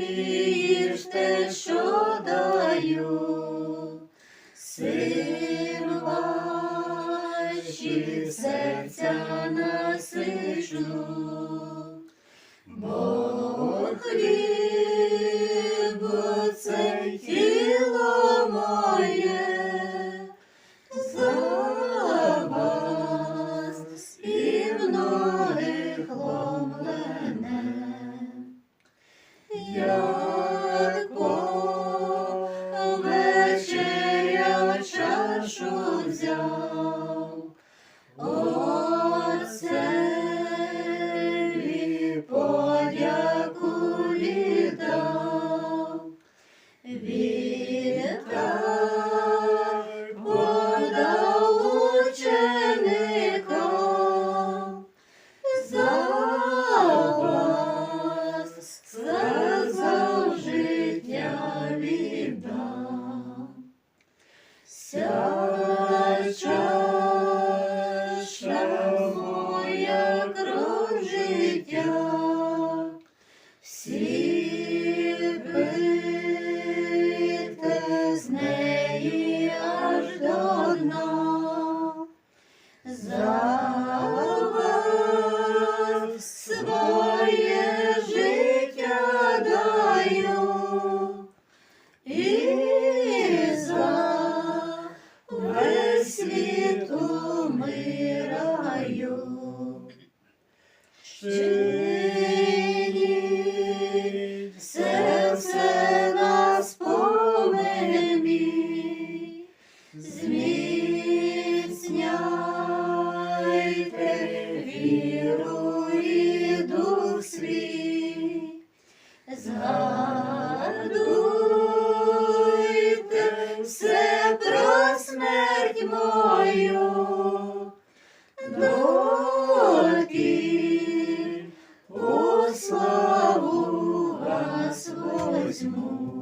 їж те, що даю, син ваші серця насичу. the світу ми раю. мою доки славу возьму.